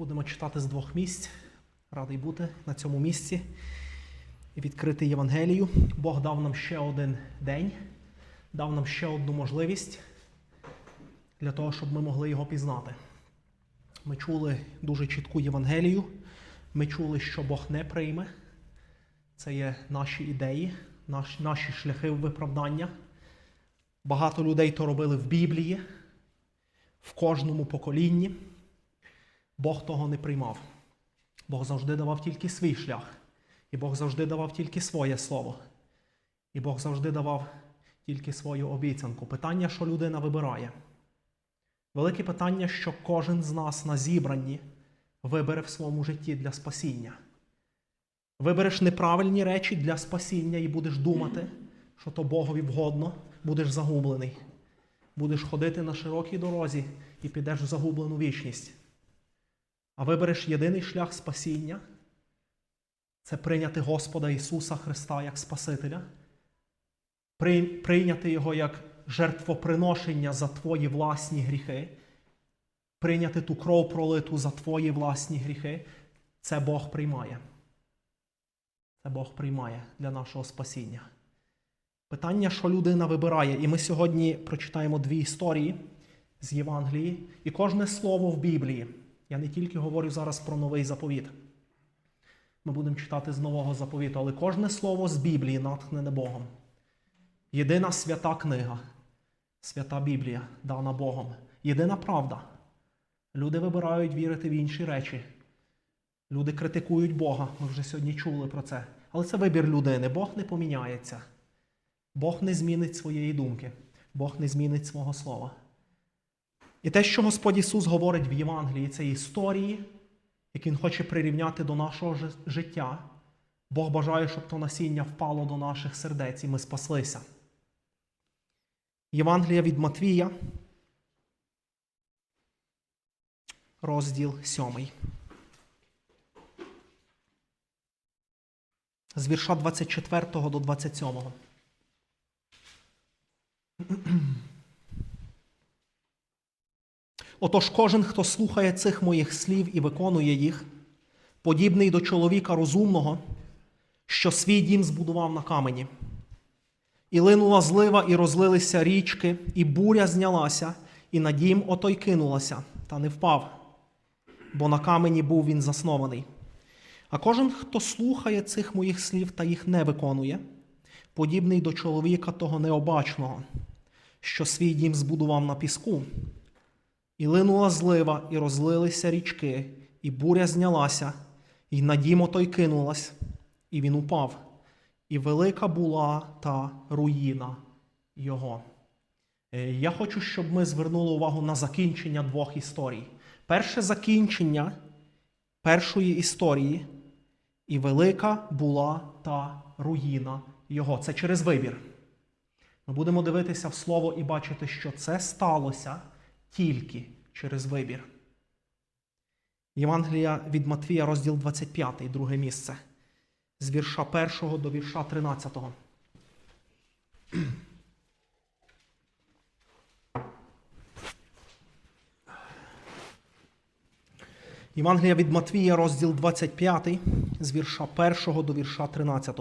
Будемо читати з двох місць. Радий бути на цьому місці і відкрити Євангелію. Бог дав нам ще один день, дав нам ще одну можливість для того, щоб ми могли його пізнати. Ми чули дуже чітку Євангелію. Ми чули, що Бог не прийме. Це є наші ідеї, наш, наші шляхи виправдання. Багато людей то робили в Біблії, в кожному поколінні. Бог того не приймав. Бог завжди давав тільки свій шлях. І Бог завжди давав тільки своє слово. І Бог завжди давав тільки свою обіцянку. Питання, що людина вибирає. Велике питання, що кожен з нас на зібранні вибере в своєму житті для спасіння. Вибереш неправильні речі для спасіння і будеш думати, що то Богові вгодно, будеш загублений. Будеш ходити на широкій дорозі і підеш в загублену вічність. А вибереш єдиний шлях спасіння це прийняти Господа Ісуса Христа як Спасителя, прийняти Його як жертвоприношення за твої власні гріхи, прийняти ту кров пролиту за твої власні гріхи, це Бог приймає. Це Бог приймає для нашого спасіння. Питання, що людина вибирає, і ми сьогодні прочитаємо дві історії з Євангелії, і кожне слово в Біблії. Я не тільки говорю зараз про новий заповіт. Ми будемо читати з нового заповіту, але кожне слово з Біблії натхнене Богом. Єдина свята книга, свята Біблія, дана Богом. Єдина правда. Люди вибирають вірити в інші речі. Люди критикують Бога. Ми вже сьогодні чули про це. Але це вибір людини. Бог не поміняється. Бог не змінить своєї думки. Бог не змінить свого слова. І те, що Господь Ісус говорить в Євангелії, це історії, які Він хоче прирівняти до нашого життя. Бог бажає, щоб то насіння впало до наших сердець і ми спаслися. Євангелія від Матвія, розділ 7. З вірша 24 до 27. Отож кожен, хто слухає цих моїх слів і виконує їх, подібний до чоловіка розумного, що свій дім збудував на камені. І линула злива, і розлилися річки, і буря знялася, і на дім отой кинулася, та не впав, бо на камені був він заснований. А кожен, хто слухає цих моїх слів та їх не виконує, подібний до чоловіка того необачного, що свій дім збудував на піску. І линула злива, і розлилися річки, і буря знялася, і на дім отой кинулась, і він упав. І велика була та руїна його. Е, Я хочу, щоб ми звернули увагу на закінчення двох історій. Перше закінчення першої історії, і велика була та руїна його. Це через вибір. Ми будемо дивитися в слово і бачити, що це сталося тільки через вибір. Євангелія від Матвія, розділ 25, друге місце. З вірша 1 до вірша 13. Євангелія від Матвія, розділ 25, з вірша 1 до вірша 13.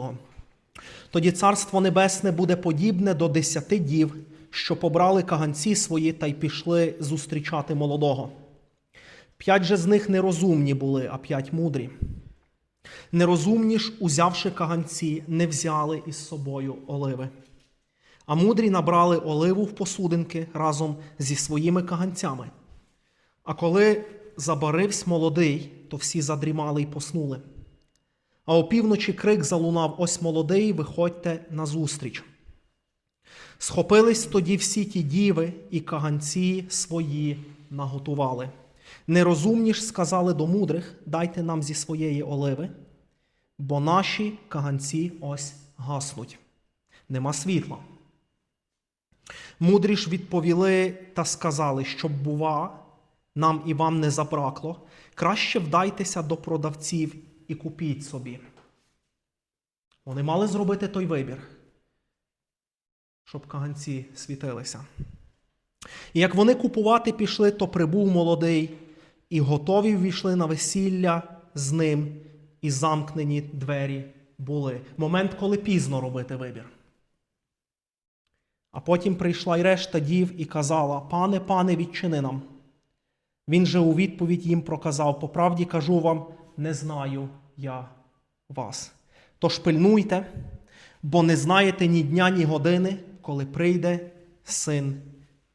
Тоді царство небесне буде подібне до десяти дів, що побрали каганці свої та й пішли зустрічати молодого. П'ять же з них нерозумні були, а п'ять мудрі. Нерозумні ж, узявши каганці, не взяли із собою оливи. А мудрі набрали оливу в посудинки разом зі своїми каганцями. А коли забаривсь молодий, то всі задрімали й поснули. А опівночі крик залунав: Ось молодий, виходьте назустріч. Схопились тоді всі ті діви і каганці свої наготували. Нерозумні ж сказали до мудрих: дайте нам зі своєї оливи, бо наші каганці ось гаснуть. Нема світла. Мудрі ж відповіли та сказали, щоб, бува, нам і вам не забракло, краще вдайтеся до продавців і купіть собі. Вони мали зробити той вибір, щоб каганці світилися. І як вони купувати пішли, то прибув молодий, і готові ввійшли на весілля з ним, і замкнені двері були. Момент, коли пізно робити вибір. А потім прийшла й решта дів і казала: Пане, пане, відчини нам. Він же у відповідь їм проказав: По правді кажу вам, не знаю я вас. Тож пильнуйте, бо не знаєте ні дня, ні години, коли прийде син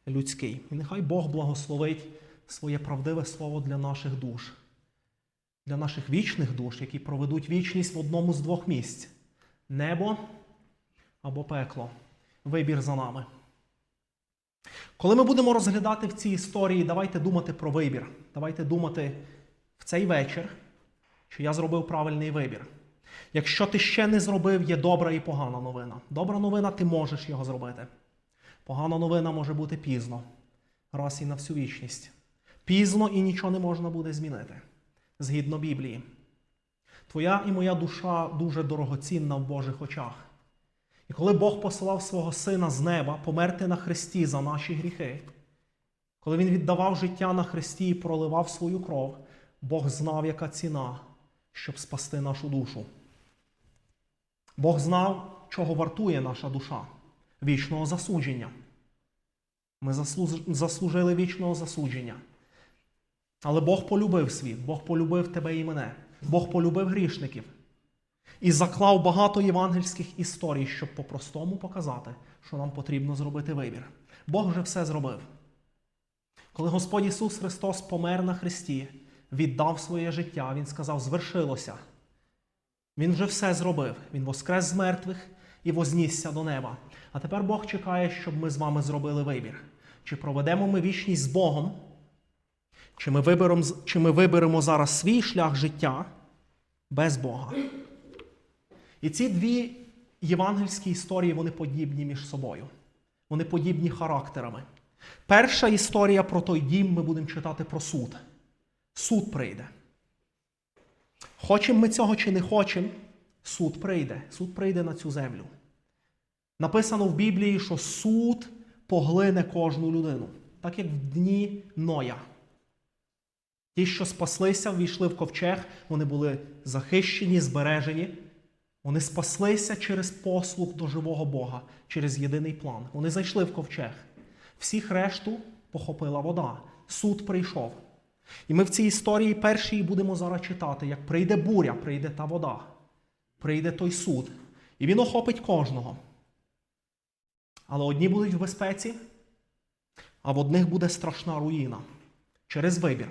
людський. І нехай Бог благословить своє правдиве слово для наших душ, для наших вічних душ, які проведуть вічність в одному з двох місць небо або пекло. Вибір за нами. Коли ми будемо розглядати в цій історії, давайте думати про вибір. Давайте думати в цей вечір, що я зробив правильний вибір. Якщо ти ще не зробив, є добра і погана новина. Добра новина, ти можеш його зробити. Погана новина може бути пізно, раз і на всю вічність. Пізно і нічого не можна буде змінити. Згідно Біблії. Твоя і моя душа дуже дорогоцінна в Божих очах. І коли Бог посилав свого Сина з неба померти на Христі за наші гріхи, коли Він віддавав життя на Христі і проливав свою кров, Бог знав, яка ціна, щоб спасти нашу душу. Бог знав, чого вартує наша душа вічного засудження. Ми заслужили вічного засудження. Але Бог полюбив світ, Бог полюбив тебе і мене, Бог полюбив грішників і заклав багато євангельських історій, щоб по-простому показати, що нам потрібно зробити вибір. Бог вже все зробив. Коли Господь Ісус Христос помер на Христі, віддав своє життя, Він сказав: звершилося. Він вже все зробив. Він воскрес з мертвих і вознісся до неба. А тепер Бог чекає, щоб ми з вами зробили вибір. Чи проведемо ми вічність з Богом, чи ми виберемо, чи ми виберемо зараз свій шлях життя без Бога. І ці дві євангельські історії вони подібні між собою. Вони подібні характерами. Перша історія про той дім ми будемо читати про суд. Суд прийде. Хочемо ми цього чи не хочемо, суд прийде. Суд прийде на цю землю. Написано в Біблії, що суд поглине кожну людину, так як в дні Ноя. Ті, що спаслися, ввійшли в ковчег, вони були захищені, збережені. Вони спаслися через послуг до живого Бога, через єдиний план. Вони зайшли в ковчег. Всіх решту похопила вода. Суд прийшов. І ми в цій історії першій будемо зараз читати, як прийде буря, прийде та вода, прийде той суд. І він охопить кожного. Але одні будуть в безпеці, а в одних буде страшна руїна через вибір.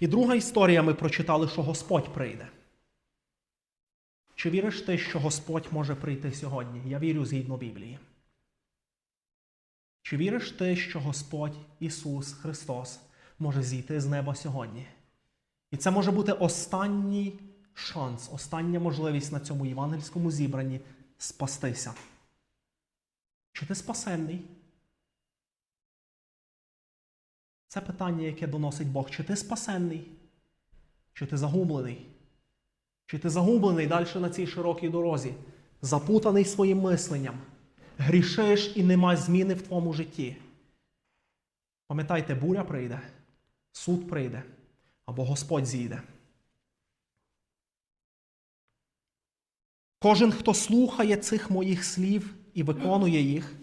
І друга історія ми прочитали, що Господь прийде. Чи віриш ти, що Господь може прийти сьогодні? Я вірю згідно Біблії. Чи віриш ти, що Господь Ісус Христос може зійти з неба сьогодні? І це може бути останній шанс, остання можливість на цьому євангельському зібранні спастися. Чи ти спасенний? Це питання, яке доносить Бог. Чи ти спасенний? Чи ти загублений? Чи ти загублений далі на цій широкій дорозі, запутаний своїм мисленням, грішиш і нема зміни в твоєму житті? Пам'ятайте, буря прийде, суд прийде, або Господь зійде. Кожен, хто слухає цих моїх слів і виконує їх,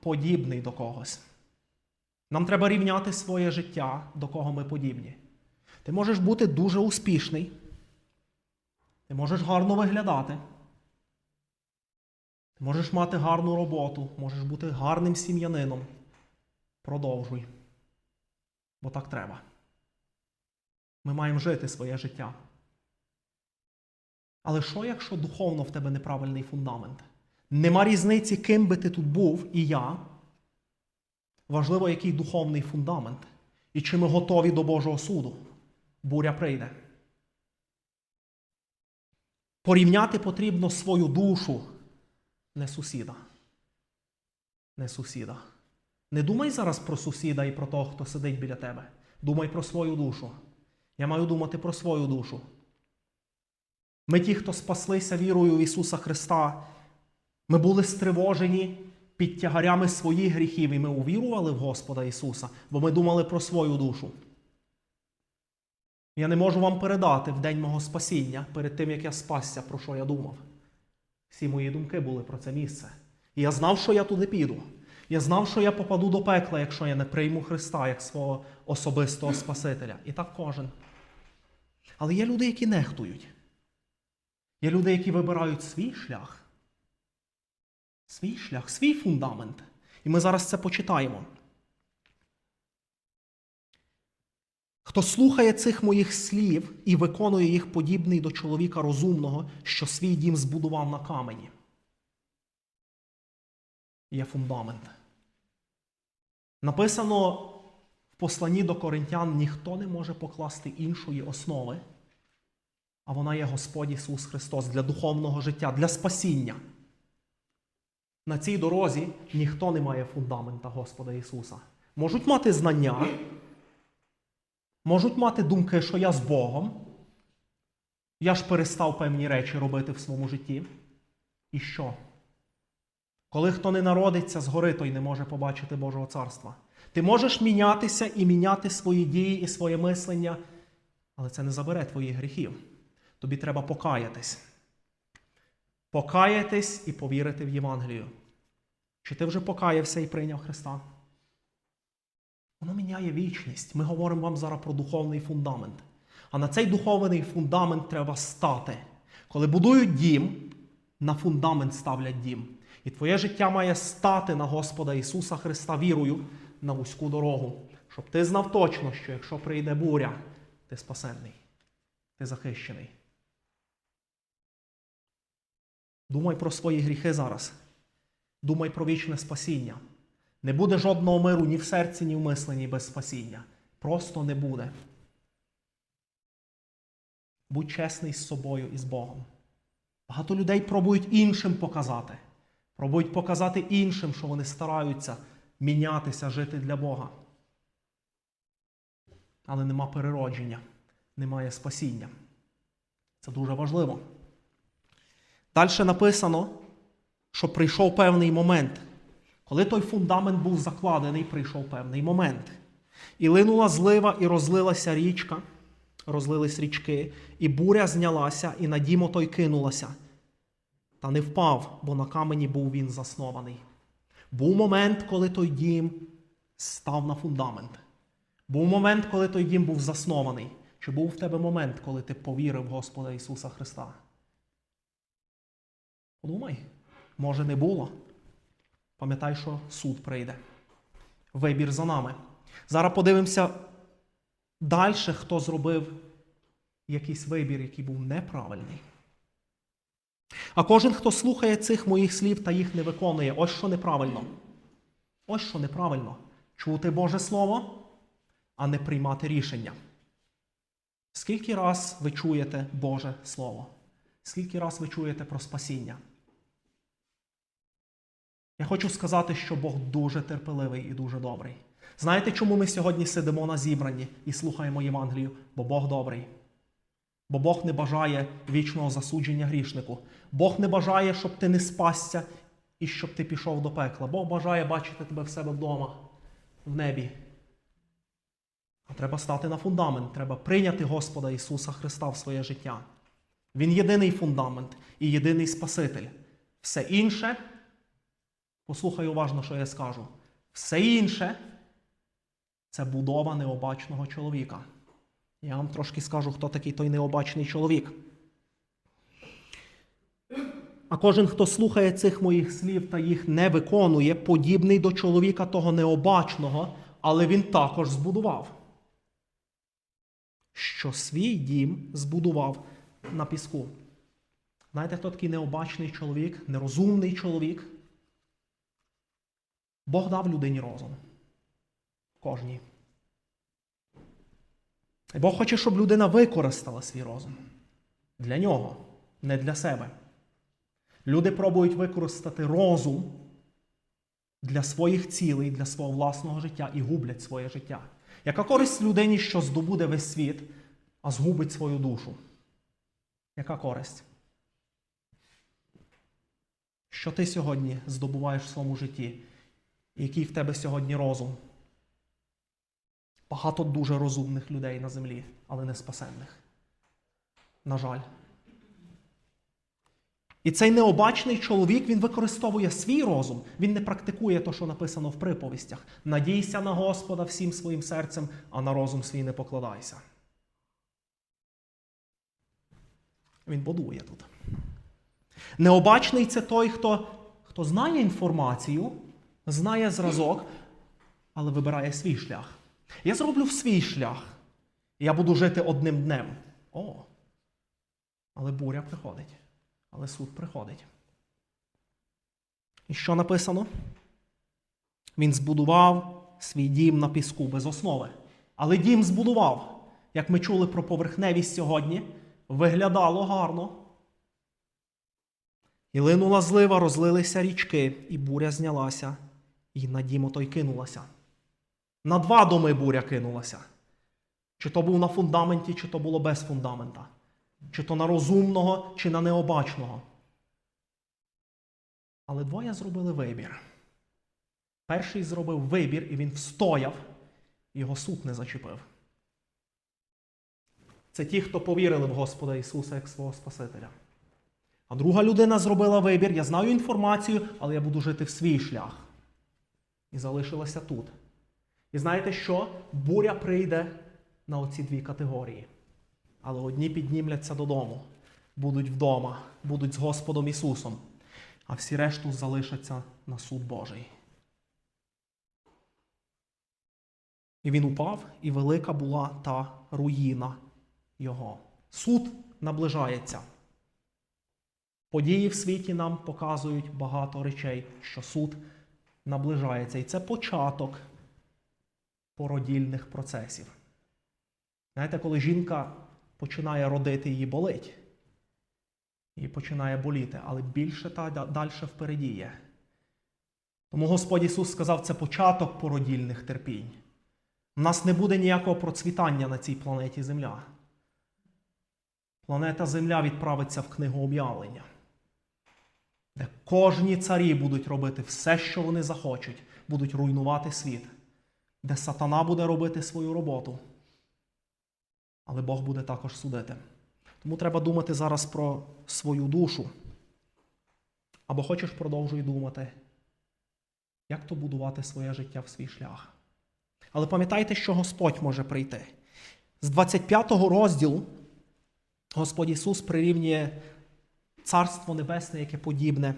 подібний до когось. Нам треба рівняти своє життя, до кого ми подібні. Ти можеш бути дуже успішний. Ти можеш гарно виглядати. Ти можеш мати гарну роботу, можеш бути гарним сім'янином. Продовжуй. Бо так треба. Ми маємо жити своє життя. Але що, якщо духовно в тебе неправильний фундамент? Нема різниці, ким би ти тут був і я. Важливо, який духовний фундамент. І чи ми готові до Божого суду. Буря прийде. Порівняти потрібно свою душу, не сусіда. Не сусіда. Не думай зараз про сусіда і про того, хто сидить біля тебе. Думай про свою душу. Я маю думати про свою душу. Ми ті, хто спаслися вірою в Ісуса Христа, ми були стривожені під тягарями своїх гріхів, і ми увірували в Господа Ісуса, бо ми думали про свою душу. Я не можу вам передати в день мого спасіння перед тим, як я спасся, про що я думав. Всі мої думки були про це місце. І я знав, що я туди піду. Я знав, що я попаду до пекла, якщо я не прийму Христа як свого особистого Спасителя. І так кожен. Але є люди, які нехтують. Є люди, які вибирають свій шлях. Свій шлях, свій фундамент. І ми зараз це почитаємо. Хто слухає цих моїх слів і виконує їх подібний до чоловіка розумного, що свій дім збудував на камені. Є фундамент. Написано в посланні до коринтян: ніхто не може покласти іншої основи, а вона є Господь Ісус Христос для духовного життя, для спасіння. На цій дорозі ніхто не має фундамента Господа Ісуса. Можуть мати знання, можуть мати думки, що я з Богом. Я ж перестав певні речі робити в своєму житті. І що? Коли хто не народиться згори, той не може побачити Божого царства. Ти можеш мінятися і міняти свої дії і своє мислення, але це не забере твоїх гріхів. Тобі треба покаятись. Покаятись і повірити в Євангелію. Чи ти вже покаявся і прийняв Христа? Воно міняє вічність. Ми говоримо вам зараз про духовний фундамент. А на цей духовний фундамент треба стати. Коли будують дім, на фундамент ставлять дім. І твоє життя має стати на Господа Ісуса Христа вірою на вузьку дорогу, щоб ти знав точно, що якщо прийде буря, ти спасенний, ти захищений. Думай про свої гріхи зараз. Думай про вічне спасіння. Не буде жодного миру ні в серці, ні в мисленні без спасіння. Просто не буде. Будь чесний з собою і з Богом. Багато людей пробують іншим показати. Пробують показати іншим, що вони стараються мінятися, жити для Бога. Але нема переродження, немає спасіння. Це дуже важливо. Далі написано, що прийшов певний момент. Коли той фундамент був закладений, прийшов певний момент. І линула злива, і розлилася річка, розлились річки, і буря знялася, і на дім той кинулася. Та не впав, бо на камені був він заснований. Був момент, коли той дім став на фундамент. Був момент, коли той дім був заснований. Чи був в тебе момент, коли ти повірив Господа Ісуса Христа? Подумай, може не було. Пам'ятай, що суд прийде. Вибір за нами. Зараз подивимося далі, хто зробив якийсь вибір, який був неправильний. А кожен, хто слухає цих моїх слів та їх не виконує, ось що неправильно. Ось що неправильно. Чути Боже Слово, а не приймати рішення. Скільки раз ви чуєте Боже Слово? Скільки раз ви чуєте про спасіння? Я хочу сказати, що Бог дуже терпеливий і дуже добрий. Знаєте, чому ми сьогодні сидимо на зібранні і слухаємо Євангелію? Бо Бог добрий. Бо Бог не бажає вічного засудження грішнику. Бог не бажає, щоб ти не спасся і щоб ти пішов до пекла. Бог бажає бачити тебе в себе вдома, в небі. А треба стати на фундамент, треба прийняти Господа Ісуса Христа в своє життя. Він єдиний фундамент і єдиний Спаситель. Все інше, послухай уважно, що я скажу. Все інше це будова необачного чоловіка. Я вам трошки скажу, хто такий той необачний чоловік. А кожен, хто слухає цих моїх слів та їх не виконує, подібний до чоловіка того необачного, але він також збудував. Що свій дім збудував на піску. Знаєте, хто такий необачний чоловік, нерозумний чоловік? Бог дав людині розум. Кожній. Бог хоче, щоб людина використала свій розум. Для нього, не для себе. Люди пробують використати розум для своїх цілей, для свого власного життя і гублять своє життя. Яка користь людині, що здобуде весь світ, а згубить свою душу? Яка користь? Що ти сьогодні здобуваєш в своєму житті? Який в тебе сьогодні розум? Багато дуже розумних людей на землі, але не спасенних. На жаль. І цей необачний чоловік він використовує свій розум, він не практикує те, що написано в приповістях. Надійся на Господа всім своїм серцем, а на розум свій не покладайся. Він будує тут. Необачний це той, хто, хто знає інформацію, знає зразок, але вибирає свій шлях. Я зроблю в свій шлях. і Я буду жити одним днем. О! Але буря приходить. Але суд приходить. І що написано? Він збудував свій дім на піску без основи. Але дім збудував, як ми чули про поверхневість сьогодні, виглядало гарно. І линула злива, розлилися річки, і буря знялася, і на дім той кинулася. На два доми буря кинулася. Чи то був на фундаменті, чи то було без фундамента. Чи то на розумного, чи на необачного. Але двоє зробили вибір. Перший зробив вибір, і він встояв, його суд не зачепив. Це ті, хто повірили в Господа Ісуса як свого Спасителя. А друга людина зробила вибір, я знаю інформацію, але я буду жити в свій шлях. І залишилася тут. І знаєте що? Буря прийде на оці дві категорії. Але одні піднімляться додому, будуть вдома, будуть з Господом Ісусом, а всі решту залишаться на суд Божий. І він упав, і велика була та руїна його. Суд наближається. Події в світі нам показують багато речей, що суд наближається. І це початок породільних процесів. Знаєте, коли жінка починає родити, її болить. Її починає боліти, але більше та далі впереді є. Тому Господь Ісус сказав, це початок породільних терпінь. У нас не буде ніякого процвітання на цій планеті Земля. Планета Земля відправиться в книгу об'явлення, де кожні царі будуть робити все, що вони захочуть, будуть руйнувати світ, де сатана буде робити свою роботу. Але Бог буде також судити. Тому треба думати зараз про свою душу. Або хочеш продовжуй думати, як то будувати своє життя в свій шлях. Але пам'ятайте, що Господь може прийти. З 25 розділу Господь Ісус прирівнює Царство Небесне, яке подібне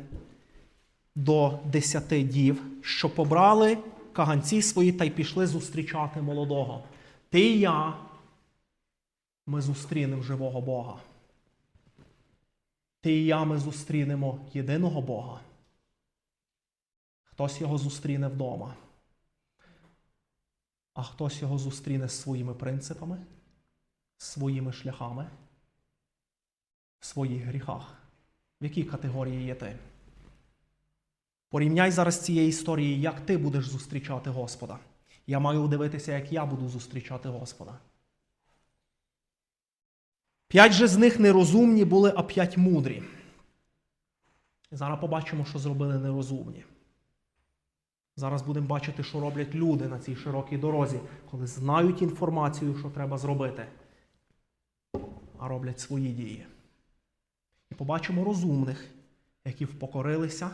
до десяти дів, що побрали каганці свої та й пішли зустрічати молодого. Ти і я, ми зустрінемо живого Бога. Ти і я ми зустрінемо єдиного Бога. Хтось його зустріне вдома, а хтось його зустріне своїми принципами, своїми шляхами, в своїх гріхах. В якій категорії є ти? Порівняй зараз цієї історії, як ти будеш зустрічати Господа. Я маю дивитися, як я буду зустрічати Господа. П'ять же з них нерозумні були, а п'ять мудрі. Зараз побачимо, що зробили нерозумні. Зараз будемо бачити, що роблять люди на цій широкій дорозі, коли знають інформацію, що треба зробити, а роблять свої дії. І побачимо розумних, які впокорилися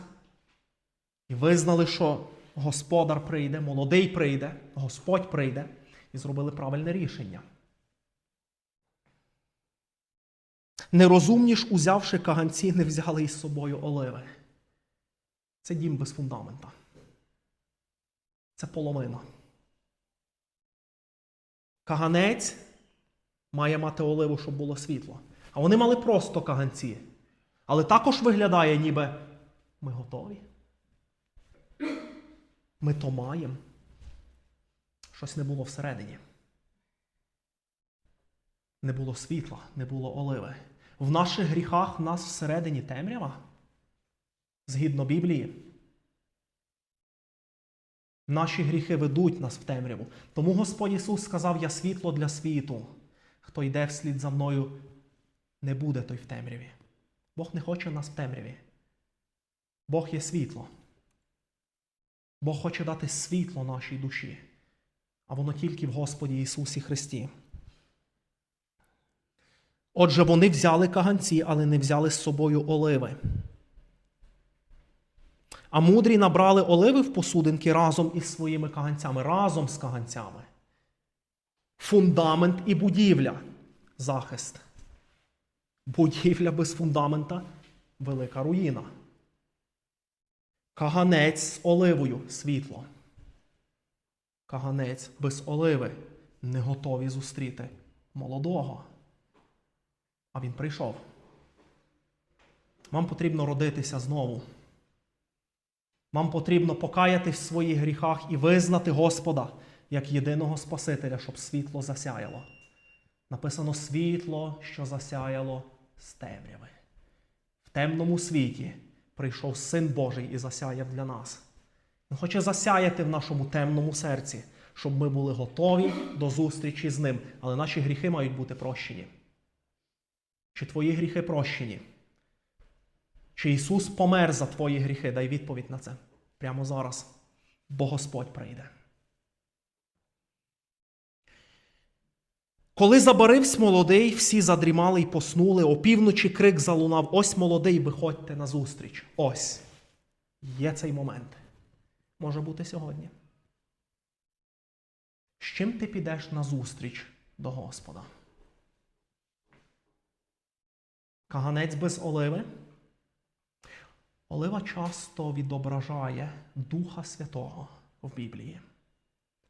і визнали, що господар прийде, молодий прийде, Господь прийде, і зробили правильне рішення. Нерозумні ж, узявши каганці, не взяли із собою оливи. Це дім без фундамента. Це половина. Каганець має мати оливу, щоб було світло. А вони мали просто каганці. Але також виглядає, ніби ми готові. Ми то маємо. Щось не було всередині. Не було світла, не було оливи. В наших гріхах в нас всередині темрява. Згідно Біблії. Наші гріхи ведуть нас в темряву. Тому Господь Ісус сказав: Я світло для світу. Хто йде вслід за мною, не буде той в темряві. Бог не хоче нас в темряві. Бог є світло. Бог хоче дати світло нашій душі. а воно тільки в Господі Ісусі Христі. Отже, вони взяли каганці, але не взяли з собою оливи. А мудрі набрали оливи в посудинки разом із своїми каганцями, разом з каганцями. Фундамент і будівля захист. Будівля без фундамента велика руїна. Каганець з оливою світло. Каганець без оливи не готові зустріти молодого. А він прийшов. Вам потрібно родитися знову. Вам потрібно покаяти в своїх гріхах і визнати Господа як єдиного Спасителя, щоб світло засяяло. Написано світло, що засяяло з темряви. В темному світі прийшов Син Божий і засяяв для нас. Він хоче засяяти в нашому темному серці, щоб ми були готові до зустрічі з ним. Але наші гріхи мають бути прощені. Чи твої гріхи прощені? Чи Ісус помер за твої гріхи? Дай відповідь на це прямо зараз, бо Господь прийде. Коли забарився молодий, всі задрімали й поснули, опівночі крик залунав: Ось молодий, виходьте на зустріч. Ось. Є цей момент. Може бути сьогодні. З чим ти підеш на зустріч до Господа? Каганець без оливи. Олива часто відображає Духа Святого в Біблії.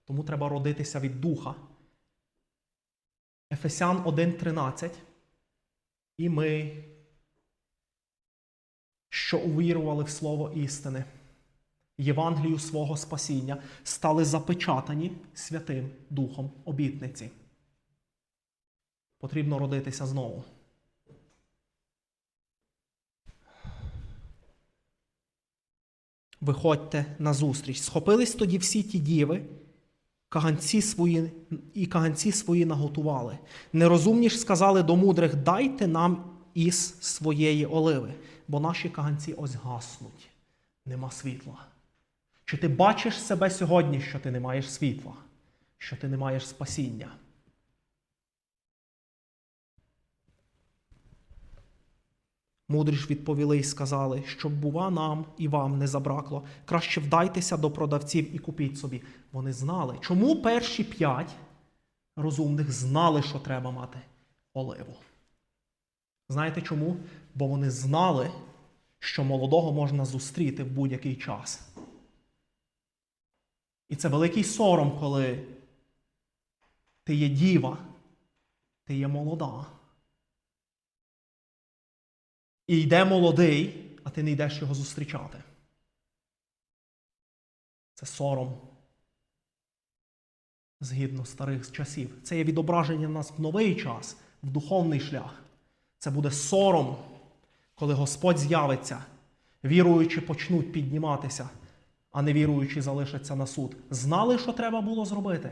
Тому треба родитися від Духа. Ефесян 1.13. І ми, що увірували в Слово істини, Євангелію свого спасіння, стали запечатані Святим Духом обітниці. Потрібно родитися знову. Виходьте на зустріч. Схопились тоді всі ті діви, каганці свої, і каганці свої наготували. Нерозумні ж сказали до мудрих: дайте нам із своєї оливи, бо наші каганці ось гаснуть, нема світла. Чи ти бачиш себе сьогодні, що ти не маєш світла, що ти не маєш спасіння? Мудрі ж відповіли і сказали, щоб, бува, нам і вам не забракло. Краще вдайтеся до продавців і купіть собі. Вони знали. Чому перші п'ять розумних знали, що треба мати оливу? Знаєте чому? Бо вони знали, що молодого можна зустріти в будь-який час. І це великий сором, коли ти є діва, ти є молода. І йде молодий, а ти не йдеш його зустрічати. Це сором. Згідно старих часів. Це є відображення нас в новий час, в духовний шлях. Це буде сором, коли Господь з'явиться, віруючи почнуть підніматися, а невіруючі залишаться на суд. Знали, що треба було зробити.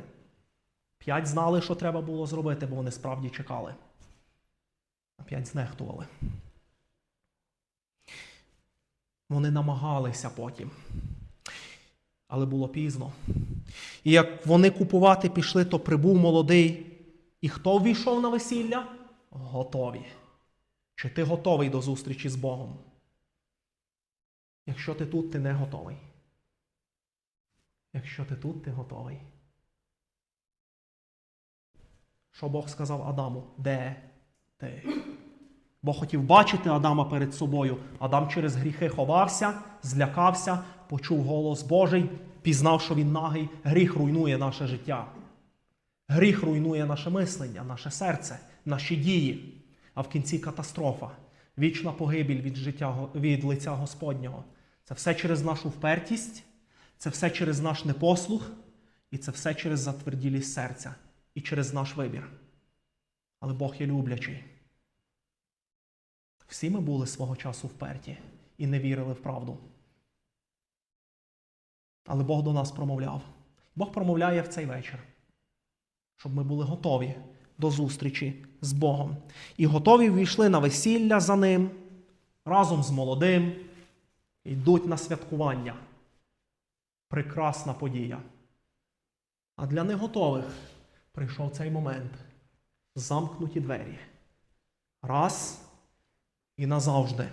П'ять знали, що треба було зробити, бо вони справді чекали. А п'ять знехтували. Вони намагалися потім. Але було пізно. І як вони купувати пішли, то прибув молодий. І хто ввійшов на весілля? Готові. Чи ти готовий до зустрічі з Богом? Якщо ти тут, ти не готовий. Якщо ти тут, ти готовий. Що Бог сказав Адаму? Де ти? Бо хотів бачити Адама перед собою. Адам через гріхи ховався, злякався, почув голос Божий, пізнав, що він нагий. Гріх руйнує наше життя. Гріх руйнує наше мислення, наше серце, наші дії. А в кінці катастрофа, вічна погибіль від життя від лиця Господнього. Це все через нашу впертість, це все через наш непослух, і це все через затверділість серця і через наш вибір. Але Бог є люблячий. Всі ми були свого часу вперті і не вірили в правду. Але Бог до нас промовляв. Бог промовляє в цей вечір, щоб ми були готові до зустрічі з Богом. І готові ввійшли на весілля за ним разом з молодим, йдуть на святкування. Прекрасна подія. А для неготових прийшов цей момент. Замкнуті двері. Раз і назавжди.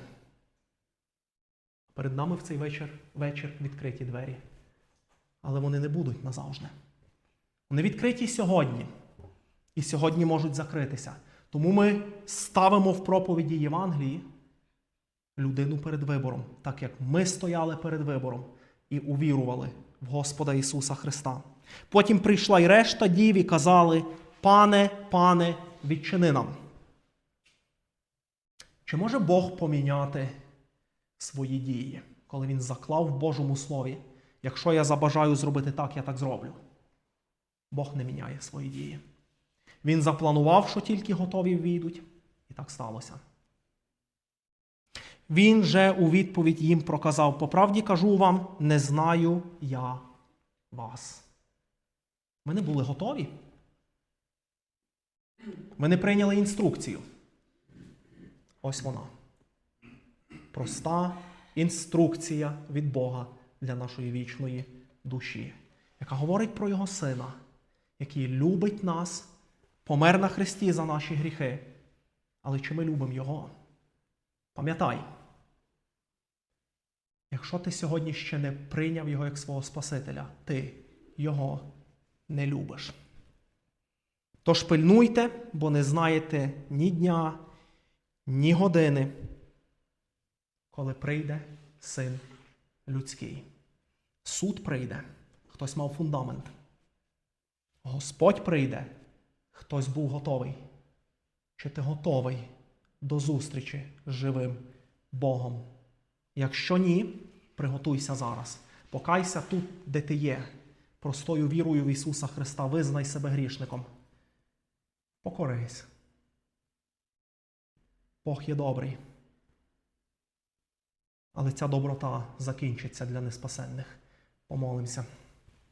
Перед нами в цей вечір, вечір відкриті двері. Але вони не будуть назавжди. Вони відкриті сьогодні. І сьогодні можуть закритися. Тому ми ставимо в проповіді Євангелії людину перед вибором, так як ми стояли перед вибором і увірували в Господа Ісуса Христа. Потім прийшла й решта дів і казали: Пане, пане, відчини нам. Чи може Бог поміняти свої дії, коли Він заклав в Божому Слові? Якщо я забажаю зробити так, я так зроблю. Бог не міняє свої дії. Він запланував, що тільки готові війдуть, і так сталося. Він же у відповідь їм проказав: по правді кажу вам, не знаю я вас. Ми не були готові. Ми не прийняли інструкцію. Ось вона. Проста інструкція від Бога для нашої вічної душі, яка говорить про Його Сина, який любить нас, помер на Христі за наші гріхи. Але чи ми любимо Його? Пам'ятай, якщо ти сьогодні ще не прийняв Його як свого Спасителя, ти Його не любиш. Тож пильнуйте, бо не знаєте ні дня, ні години, коли прийде син людський. Суд прийде, хтось мав фундамент. Господь прийде, хтось був готовий. Чи ти готовий до зустрічі з живим Богом? Якщо ні, приготуйся зараз. Покайся тут, де ти є. Простою вірою в Ісуса Христа визнай себе грішником. Покорись. Бог є добрий. Але ця доброта закінчиться для неспасенних. Помолимося.